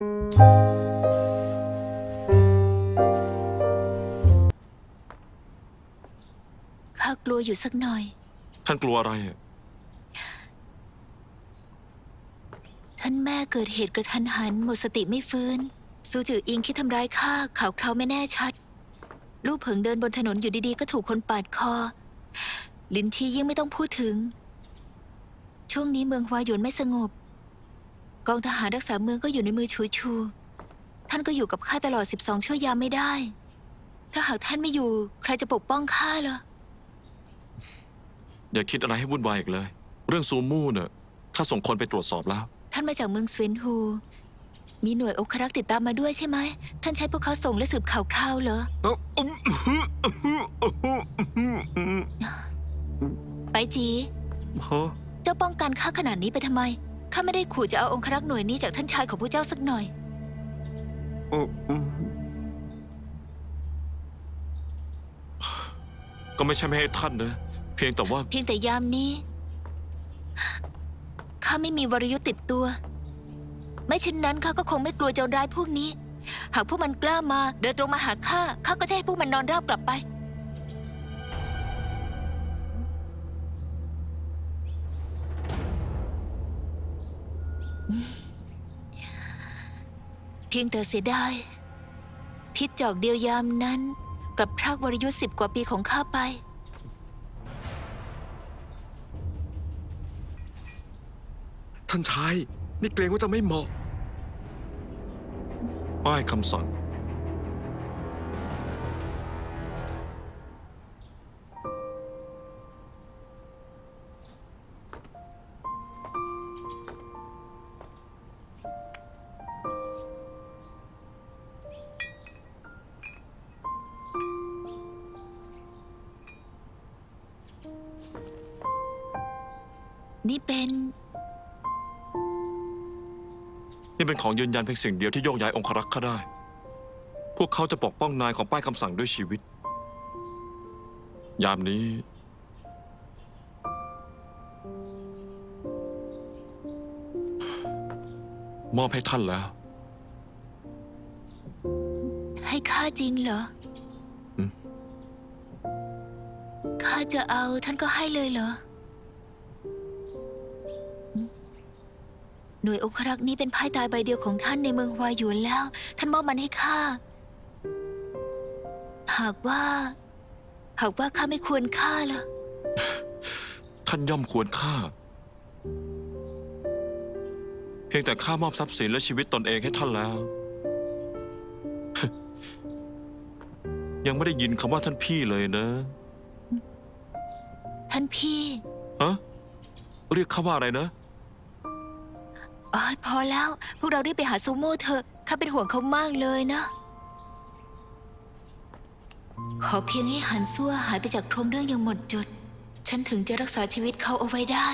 ข้ากลัวอยู่สักหน่อย ท่านกลัวอะไรอะท่านแม่เกิดเหตุกระทันหันหมดสติไม่ฟื้น ซูจืออิงคิดทำร้ายข้าข่าวคราวไม่แน่ชัด ลูกเผิงเดินบนถนนอยู่ดีๆ ก็ถูกคนปาดคอ ลินทียิ่งไม่ต้องพูดถึง ช่วงนี้เมืองฮวาหยวนไม่สงบ กองทหารรักษาเมืองก็อยู่ในมือชูชู ท่านก็อยู่กับข้าตลอด 12 ชั่วยามไม่ได้ ถ้าหากท่านไม่อยู่ ใครจะปกป้องข้าล่ะ อย่าคิดอะไรให้วุ่นวายอีกเลย เรื่องซูมู่เน่ะข้าส่งคนไปตรวจสอบแล้ว ท่านมาจากเมืองสเวนฮู มีหน่วยองครักษ์ติดตามมาด้วยใช่ไหม ท่านใช้พวกเขาส่งและสืบข่าวคราวเหรอ ไปจีฮะเจ้าป้องกันข้าขนาดนี้ไปทำไม ข้าไม่ได้ขู่จะเอาองครักษ์หน่วยนี้จากท่านชายของผู้เจ้าสักหน่อยก็ไม่ใช่ไม่ให้ท่านนะ เพียงแต่ว่า เพียงแต่ยามนี้ข้าไม่มีวรยุทธ์ติดตัว ไม่เช่นนั้นข้าก็คงไม่กลัวโจรร้ายพวกนี้ หากพวกมันกล้ามาเดินตรงมาหาข้าข้าก็จะให้พวกมันนอนราบกลับไป เพียงแต่เสียดายพิษจอกเดียวยามนั้นกลับพรากวรยุทธ์สิบกว่าปีของข้าไป ท่านชาย นี่เกรงว่าจะไม่เหมาะ ป้ายคำสั่ง นี่เป็น นี่เป็นของยืนยันเพียงสิ่งเดียวที่โยกย้ายองครักษ์ข้าได้ พวกเขาจะปกป้องนายของป้ายคำสั่งด้วยชีวิต ยามนี้ มอบให้ท่านแล้ว ให้ข้าจริงเหรออืมข้าจะเอาท่านก็ให้เลยเหรออื น่วยองครักษ์นี้เป็นพ่ายตายใบเดียวของท่านในเมืองฮวาหยวนแล้ว ท่านมอบมันให้ข้า หากว่า หากว่าข้าไม่ควรค่าล่ะ ท่านย่อมควรค่า เพียงแต่ข้ามอบทรัพย์สินและชีวิตตนเองให้ท่านแล้ว ยังไม่ได้ยินคำว่าท่านพี่เลยนะท่านพี่ ฮะเรียกข้าว่าอะไรนะ อ๋อพอแล้ว พวกเราได้ไปหาซูโม่เถอะข้าเป็นห่วงเขามากเลยนะ ขอเพียงให้หันซั่วหายไปจากพรมเรื่องอย่างหมดจด ฉันถึงจะรักษาชีวิตเขาเอาไว้ได้